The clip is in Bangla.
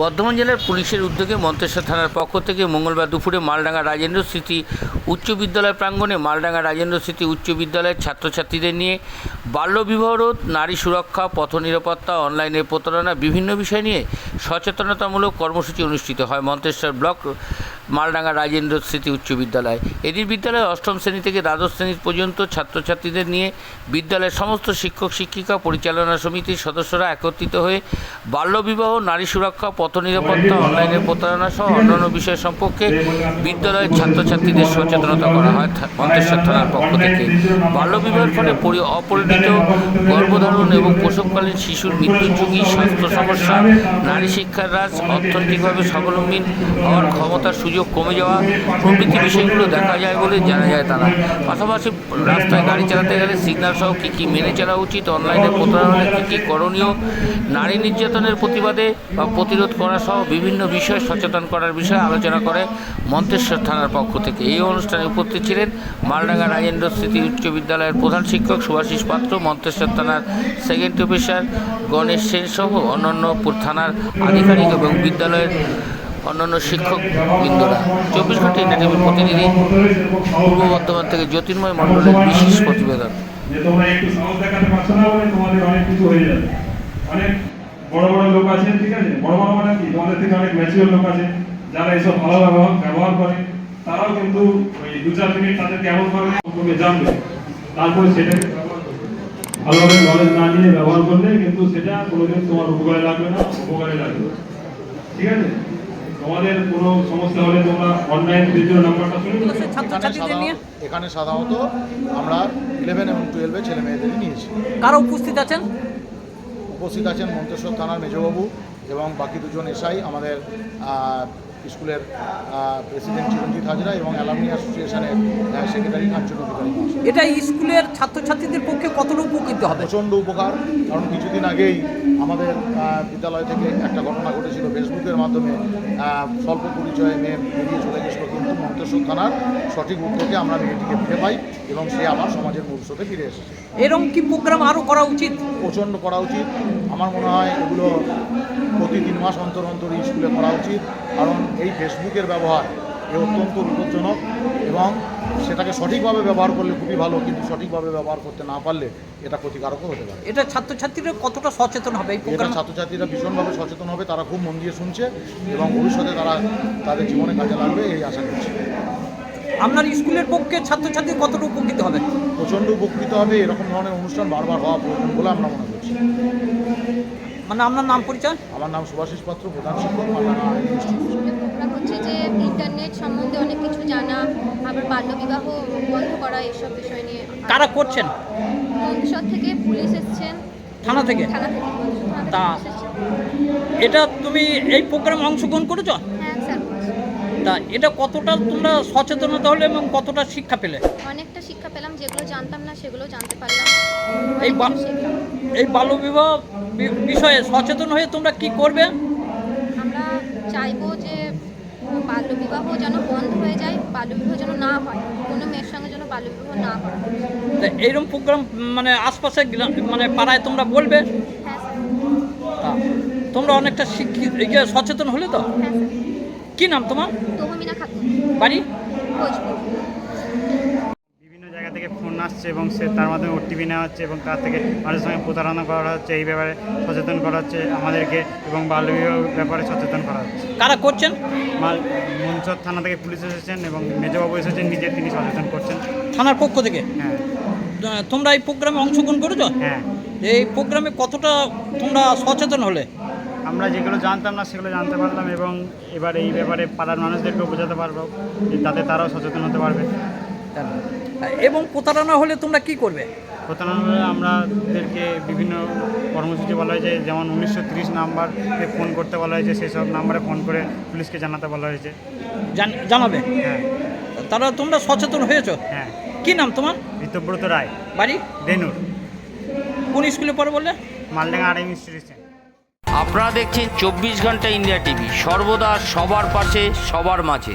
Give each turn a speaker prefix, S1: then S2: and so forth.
S1: বর্ধমান জেলার পুলিশের উদ্যোগে মন্তেশ্বর থানার পক্ষ থেকে মঙ্গলবার দুপুরে মালডাঙ্গা রাজেন্দ্র স্মৃতি উচ্চ বিদ্যালয় প্রাঙ্গণে মালডাঙ্গা রাজেন্দ্র স্মৃতি উচ্চ বিদ্যালয়ের ছাত্রছাত্রীদের নিয়ে বাল্যবিবাহ রোধ, নারী সুরক্ষা, পথ নিরাপত্তা, অনলাইনে প্রতারণা, বিভিন্ন বিষয় নিয়ে সচেতনতামূলক কর্মসূচি অনুষ্ঠিত হয়। মন্তেশ্বর ব্লক মালডাঙ্গা রাজেন্দ্র স্মৃতি উচ্চ বিদ্যালয়। এদিন বিদ্যালয়ে অষ্টম শ্রেণি থেকে দ্বাদশ শ্রেণি পর্যন্ত ছাত্রছাত্রীদের নিয়ে বিদ্যালয়ের সমস্ত শিক্ষক, শিক্ষিকা, পরিচালনা সমিতির সদস্যরা একত্রিত হয়ে বাল্যবিবাহ, নারী সুরক্ষা, পথ নিরাপত্তা, অনলাইনের প্রতারণা সহ অন্যান্য বিষয় সম্পর্কে বিদ্যালয়ের ছাত্রছাত্রীদের সচেতনতা করা হয় মন্তেশ্বর থানার পক্ষ থেকে। বাল্যবিবাহের ফলে পরি অপরিণত গর্ভধারণ এবং প্রসবকালীন শিশুর মৃত্যুর ঝুঁকি, স্বাস্থ্য সমস্যা, নারী শিক্ষার হ্রাস, অর্থনৈতিকভাবে স্বাবলম্বী হওয়ার ক্ষমতার সুযোগ কমে যাওয়া প্রভৃতি বিষয়গুলো দেখা যায় বলে জানা যায় তারা। পাশাপাশি রাস্তায় গাড়ি চালাতে গেলে সিগন্যাল সহ কী কী মেনে চলা উচিত অনলাইনে প্রতারণার কী কী করণীয়, নারী নির্যাতনের প্রতিবাদে বা প্রতিরোধ করা সহ বিভিন্ন বিষয় সচেতন করার বিষয়ে আলোচনা করে মন্তেশ্বর থানার পক্ষ থেকে। এই অনুষ্ঠানে উপস্থিত ছিলেন মালডাঙ্গা রাজেন্দ্র স্মৃতি উচ্চ বিদ্যালয়ের প্রধান শিক্ষক সুভাষিস পাত্র, মন্তেশ্বর থানার সেকেন্ড অফিসার গণেশ সেন সহ অন্যান্য থানার আধিকারিক এবং বিদ্যালয়ের অন্যান্য শিক্ষক বৃন্দরা চব্বিশ ঘণ্টা ইন্ডিয়া প্রতিনিধি পূর্ব বর্ধমান থেকে জ্যোতির্ময় মণ্ডলের বিশেষ প্রতিবেদন।
S2: যে তোমরা একটু দেখাতে পারছ না বলে অনেক কিছু হয়ে যাবে। অনেক বড় বড় লোক আছে ঠিক আছে? বড় বড় মানে কি? তোমাদের থেকে অনেক ম্যাচিওর লোক আছে যারা এসব ভালো ব্যবহার করে। তারাও কিন্তু ওই দু চার মিনিট তাদের কেমন করে সম্পর্কে জানবে, তারপরে সেটাকে ভালোভাবে নলেজ না নিয়ে ব্যবহার করলে কিন্তু সেটা কোনোদিন তোমার উপকারে লাগবে না উপকারে লাগবে ঠিক আছে? তোমাদের কোনো সমস্যা হলে তোমরা অনলাইন নাম্বারটা শুনে
S3: এখানে
S4: ছাত্রছাত্রীদের নিয়ে?
S3: সাধারণ- এখানে সাধারণত আমরা ইলেভেন এবং টুয়েলভে ছেলে মেয়েদের নিয়েছি।
S4: কারা উপস্থিত আছেন?
S3: উপস্থিত আছেন মন্তেশ্বর থানার মেজবাবু এবং বাকি দুজন এসআই আমাদের স্কুলের প্রেসিডেন্ট চিরঞ্জিত হাজরা এবং অ্যালামনি অ্যাসোসিয়েশনের সেক্রেটারি কাঞ্চন অধিকারী
S4: এটা স্কুলের ছাত্রছাত্রীদের পক্ষে কতটা উপকৃত হবে?
S3: প্রচণ্ড উপকার কারণ কিছুদিন আগেই আমাদের বিদ্যালয় থেকে একটা ঘটনা ঘটেছিল ফেসবুকের মাধ্যমে। স্বল্প পরিচয়ে মেয়ে বেরিয়ে চলে গেছিল কিন্তু মন্তেশ্বর থানার সঠিক উদ্যোগে আমরা মেয়েটিকে ফিরে পাই এবং সে আবার সমাজের স্রোতে ফিরে এসেছে।
S4: এরকম কি প্রোগ্রাম আরও করা উচিত?
S3: প্রচণ্ড করা উচিত। আমার মনে হয় এগুলো প্রতি তিন মাস অন্তর অন্তর স্কুলে করা উচিত। কারণ এই ফেসবুকের ব্যবহার এ অত্যন্ত বিপজ্জনক এবং সেটাকে সঠিকভাবে ব্যবহার করলে খুবই ভালো কিন্তু সঠিকভাবে ব্যবহার করতে না পারলে এটা ক্ষতিকারকও হতে পারে।
S4: এটা ছাত্রছাত্রীরা কতটা সচেতন হবে
S3: এটা ছাত্রছাত্রীরা ভীষণভাবে সচেতন হবে তারা খুব মন দিয়ে শুনছে এবং ভবিষ্যতে তারা তাদের জীবনে কাজে লাগবে এই আশা করছি।
S4: আপনার স্কুলের পক্ষে ছাত্রছাত্রী কতটা উপকৃত হবে?
S3: প্রচণ্ড উপকৃত হবে এরকম ধরনের অনুষ্ঠান বারবার হওয়া প্রয়োজন বলে আমরা মনে করছি।
S4: মানে আপনার নাম পরিচয়?
S3: আমার নাম সুভাষিস পাত্র প্রধান শিক্ষক
S5: হচ্ছে যে ইন্টারনেট সম্বন্ধে অনেক কিছু জানা আবার বাল্যবিবাহ বন্ধ করা এইসব বিষয় নিয়ে
S4: কারা করছেন?
S5: মন্ত্রিসর থেকে পুলিশ এসছেন।
S4: থানা থেকে?
S5: থানা থেকে
S4: তা- এটা তুমি এই প্রোগ্রামে অংশগ্রহণ করেছ?
S5: হ্যাঁ স্যার
S4: তা এটা কতটা তোমরা সচেতনতা হলে এবং কতটা শিক্ষা পেলে?
S5: অনেকটা শিক্ষা পেলাম যেগুলো জানতাম না সেগুলো জানতে পারলাম।
S4: এই এই বাল্যবিবাহ বিষয়ে সচেতন হয়ে তোমরা কি করবে?
S5: আমরা চাইব যে বাল্যবিবাহ যেন বন্ধ হয়ে যায় বাল্যবিবাহ যেন না হয় কোনো মেয়ের সঙ্গে যেন বাল্যবিবাহ না হয়।
S4: তা এইরকম প্রোগ্রাম মানে আশপাশে মানে পাড়ায় তোমরা বলবে?
S5: হ্যাঁ
S4: তোমরা অনেকটা শিক্ষিত সচেতন হলে তো?
S5: হ্যাঁ
S4: কি নাম তোমার? বাড়ি
S5: ভোজপুর
S6: বিভিন্ন জায়গা থেকে ফোন আসছে এবং সে তার মাধ্যমে ওটিপি নেওয়া হচ্ছে এবং তার থেকে মানুষের সঙ্গে প্রতারণা করা হচ্ছে এই ব্যাপারে সচেতন করা হচ্ছে আমাদেরকে এবং বাল্যবিবাহ ব্যাপারে সচেতন করা হচ্ছে।
S4: কারা করছেন?
S6: মাল মঞ্চর থানা থেকে পুলিশ এসেছেন এবং মেজবাবু এসেছেন নিজে তিনি সচেতন করছেন।
S4: থানার পক্ষ থেকে?
S6: হ্যাঁ।
S4: তোমরা এই প্রোগ্রামে অংশগ্রহণ করেছ?
S6: হ্যাঁ।
S4: এই প্রোগ্রামে কতটা তোমরা সচেতন হলে?
S6: আমরা যেগুলো জানতাম না সেগুলো জানতে পারলাম এবং এবার এই ব্যাপারে পাড়ার মানুষদেরকেও বোঝাতে পারব যে তাতে তারাও সচেতন হতে পারবে।
S4: এবং প্রতারণা হলে তোমরা কি করবে?
S6: প্রতারণা হলে আমাদেরকে বিভিন্ন কর্মসূচি বলা হয়েছে যেমন উনিশশো তিরিশ নাম্বারকে ফোন করতে বলা হয়েছে সেসব নাম্বারে ফোন করে পুলিশকে জানাতে বলা হয়েছে
S4: জানাবে?
S6: হ্যাঁ।
S4: তারা তোমরা সচেতন হয়েছো?
S6: হ্যাঁ।
S4: কি নাম তোমার?
S6: ঋতব্রত রায়।
S4: বাড়ি?
S6: দেনুর
S4: কোন স্কুলে পড়ে বললে?
S6: মালডাঙ্গা আর ইনস্টিটিউশন।
S1: আপনারা দেখছেন চব্বিশ ঘণ্টা ইন্ডিয়া টিভি সর্বদা সবার পাশে সবার মাঝে।